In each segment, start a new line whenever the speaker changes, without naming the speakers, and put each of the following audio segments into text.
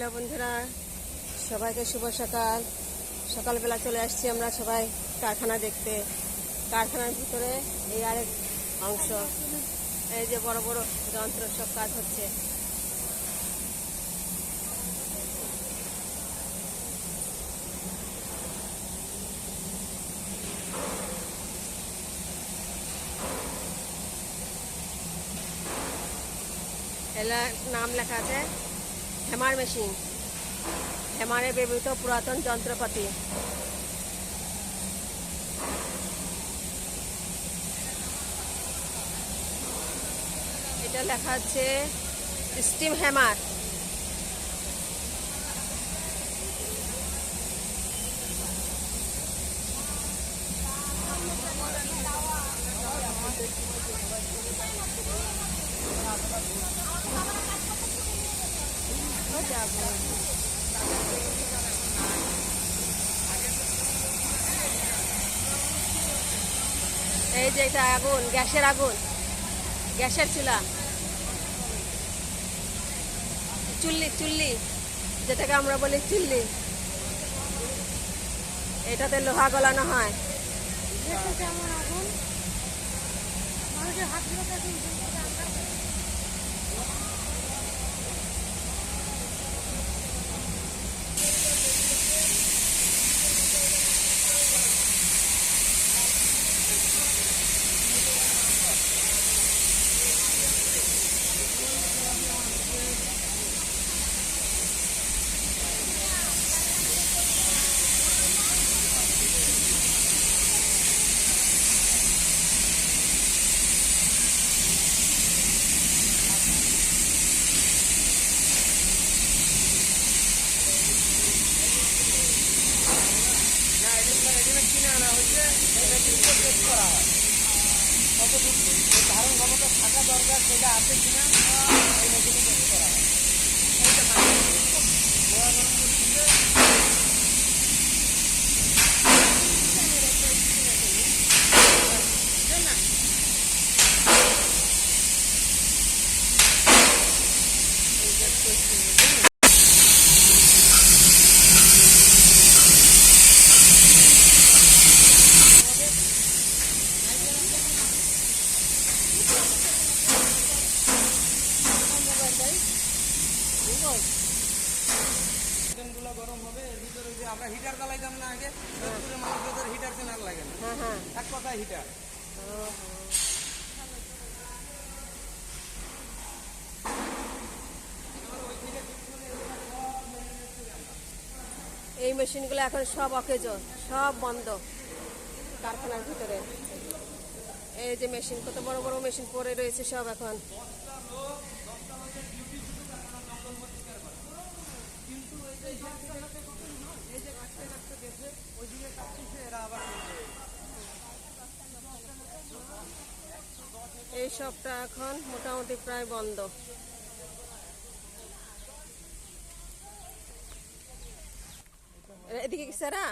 Hello বন্ধুরা, সবাইকে শুভ সকাল। সকালবেলা চলে আসছি আমরা সবাই কারখানা দেখতে। কারখানার ভিতরে এই আরেক অংশ। এই যে বড় বড় যন্ত্র সব কাজ হচ্ছে। নাম লেখা আছে। হেমার মেশিন। হেমারে ব্যবহৃত পুরাতন যন্ত্রপাতি। এটা লেখা আছে স্টিম হ্যামার এই যে এটা আগুন, গ্যাসের আগুন। গ্যাসের চুলা। চুল্লি চুল্লি, যেটাকে আমরা বলি চুল্লি। এটাতে লোহা গলানো হয়।
দেখতে কেমন আগুন মানুষের হাতগুলো দেখুন
চিকেনগুলো গরম হবে এর ভিতরে যে আমরা হিটার জ্বালাইতাম না আগে। পুরো মানুষদের হিটার কেনার লাগে না।
হ্যাঁ হ্যাঁ।
এক কথায় হিটার
এই মেশিনগুলো এখন সব অকেজ সব বন্ধ কারখানার ভিতরে। এই যে মেশিন কত বড় বড় মেশিন পড়ে রয়েছে সব এখন। এই সবটা এখন মোটামুটি প্রায় বন্ধ। এদিকে কি সারা?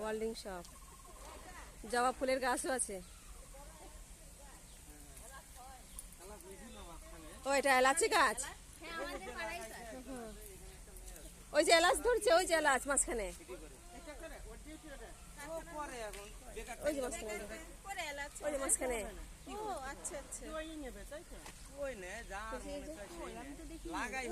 ওয়ার্ল্ডিং শপ। জবা ফুলের গাছও আছে। ও এটা এলাচি গাছ? ওই যে এলাচ ধরছে ওই যে এলাচ মাঝখানে। ওই যে ওই
ওই নে যা লাগাই।